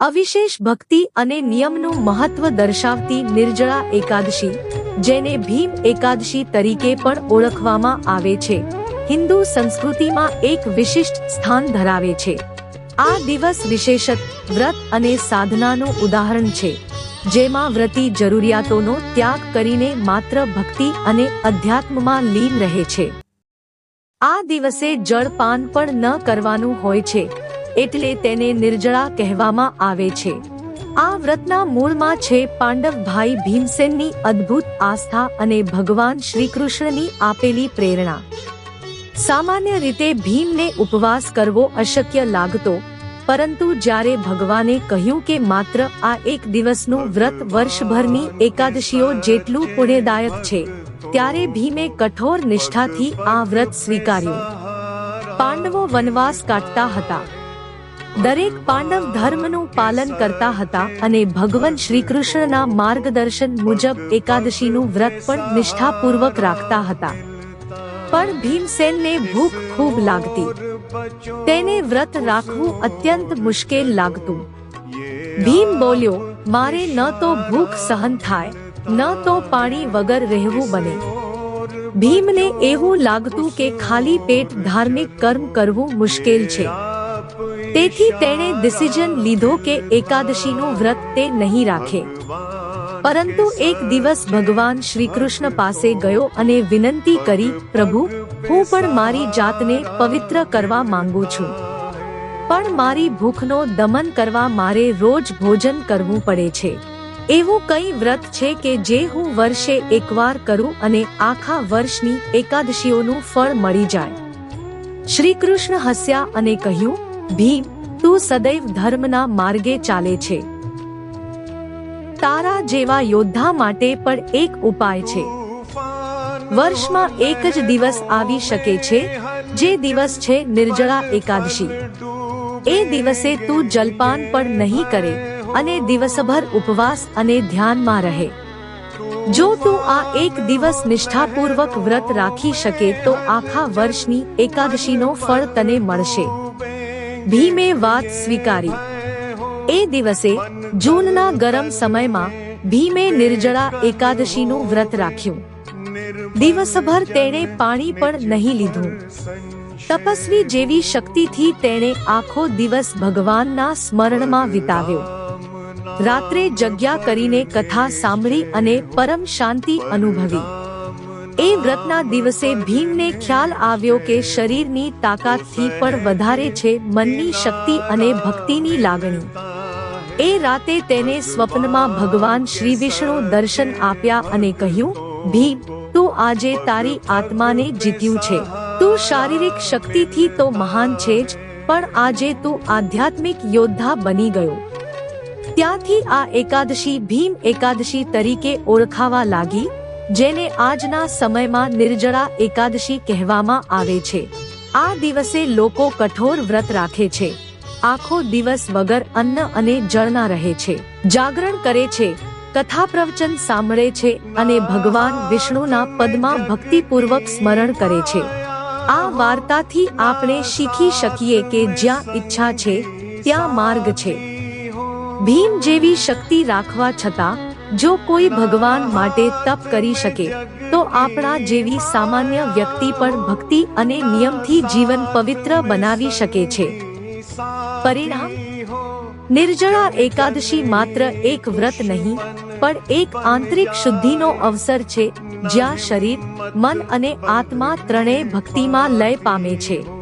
અવિશેષ ભક્તિ અને નિયમનું મહત્વ દર્શાવતી નિર્જળા એકાદશી, જેને ભીમ એકાદશી તરીકે પણ ઓળખવામાં આવે છે. હિન્દુ સંસ્કૃતિમાં એક વિશિષ્ટ સ્થાન ધરાવે છે. આ દિવસ વિશેષત વ્રત અને સાધનાનું ઉદાહરણ છે, જેમાં વ્રતી જરૂરિયાતોનો ત્યાગ કરીને માત્ર ભક્તિ અને અધ્યાત્મમાં લીન રહે છે. આ દિવસે જળપાન પણ ન કરવાનું હોય છે. એટલે તેને નિર્જળા કહેવામાં આવે છે. આ વ્રતના મૂળમાં છે પાંડવ ભાઈ ભીમસેનની અદ્ભુત આસ્થા અને ભગવાન શ્રીકૃષ્ણની આપેલી પ્રેરણા. સામાન્ય રીતે ભીમને ઉપવાસ કરવો અશક્ય લાગતો, પરંતુ જ્યારે ભગવાને કહ્યું કે માત્ર આ એક દિવસનું વ્રત વર્ષભરની એકાદશીઓ જેટલું પુણ્યદાયક છે, ત્યારે ભીમે કઠોર નિષ્ઠાથી આ વ્રત સ્વીકાર્યું. પાંડવો વનવાસ કાટતા હતા. દરેક પાંડવ ધર્મનું પાલન કરતા હતા અને ભગવાન શ્રીકૃષ્ણના માર્ગદર્શન મુજબ એકાદશીનું વ્રત પણ નિષ્ઠાપૂર્વક રાખતા હતા. પણ ભીમસેનને ભૂખ ખૂબ લાગતી. તેને વ્રત રાખવું અત્યંત મુશ્કેલ લાગતું. ભીમ બોલ્યો, મારે ન તો ભૂખ સહન થાય, ન તો પાણી વગર રહેવું બને. ભીમને એવું લાગતું કે ખાલી પેટ ધાર્મિક કર્મ કરવું મુશ્કેલ છે. તેથી તેણે ડિસિઝન લીધો કે એકાદશીનું વ્રત તે નહીં રાખે. પરંતુ એક દિવસ ભગવાન શ્રી કૃષ્ણ પાસે ગયો અને વિનંતી કરી, પ્રભુ, હું પણ મારી જાતને પવિત્ર કરવા માંગુ છું. પણ મારી ભૂખનો દમન કરવા મારે રોજ ભોજન કરવું પડે છે. એવું કઈ વ્રત છે કે જે હું વર્ષે એકવાર કરું અને આખા વર્ષની એકાદશીઓનું ફળ મળી જાય. શ્રી કૃષ્ણ હસ્યા અને કહ્યું ભીમ તું સદૈવ ધર્મના માર્ગે ચાલે છે. તારા જેવા યોદ્ધા માટે પણ એક ઉપાય છે. વર્ષમાં એક જ દિવસ આવી શકે છે, જે દિવસ છે નિર્જળા એકાદશી. એ દિવસે તું જલપાન પણ નહીં કરે અને દિવસભર ઉપવાસ અને ધ્યાનમાં રહે. જો તું આ એક દિવસ નિષ્ઠાપૂર્વક વ્રત રાખી શકે તો આખા વર્ષની એકાદશીનો ફળ તને મળશે. ભીમે વાત સ્વીકારી. એ દિવસે જૂનના ગરમ સમયમાં ભીમે નિર્જળા એકાદશીનું વ્રત રાખ્યું. દિવસભર તેણે પાણી પણ નહીં લીધું. તપસ્વી જેવી શક્તિથી તેણે આખો દિવસ ભગવાનના સ્મરણમાં વિતાવ્યો. રાત્રે જગ્યા કરીને કથા સાંભળી અને પરમ શાંતિ અનુભવી. એ વ્રતના દિવસે ભીમને ખ્યાલ આવ્યો કે શરીરની તાકાતથી પણ વધારે છે મનની શક્તિ અને ભક્તિની લાગણી. એ રાતે તેને સ્વપ્નમાં ભગવાન શ્રી વિષ્ણુ દર્શન આપ્યા અને કહ્યું, ભીમ, તું આજે તારી આત્માને જીત્યું છે. તું શારીરિક શક્તિથી તો મહાન છે જ, પણ આજે તું આધ્યાત્મિક યોદ્ધા બની ગયો. ત્યાંથી આ એકાદશી ભીમ એકાદશી તરીકે ઓળખાવા લાગી. જેને આજના સમયમાં નિર્જળા એકાદશી કહેવામાં આવે છે. આ દિવસે લોકો કઠોર વ્રત રાખે છે. આખો દિવસ વગર અન્ન અને જળના રહે છે. જાગરણ કરે છે. કથા પ્રવચન સાંભળે છે અને ભગવાન વિષ્ણુના પદમાં ભક્તિપૂર્વક સ્મરણ કરે છે. આ વાર્તાથી આપણે શીખી શકીએ કે જ્યાં ઈચ્છા છે, ત્યાં માર્ગ છે. ભીમ જેવી શક્તિ રાખવા છતાં જો કોઈ ભગવાન માટે તપ કરી શકે, તો આપણા જેવી સામાન્ય વ્યક્તિ પણ ભક્તિ અને નિયમથી જીવન પવિત્ર બનાવી શકે છે. પરિણામ, નિર્જળા એકાદશી માત્ર એક વ્રત નહીં, પણ એક આંતરિક શુદ્ધિનો અવસર છે, જ્યાં શરીર, મન અને આત્મા ત્રણેય ભક્તિમાં લય પામે છે.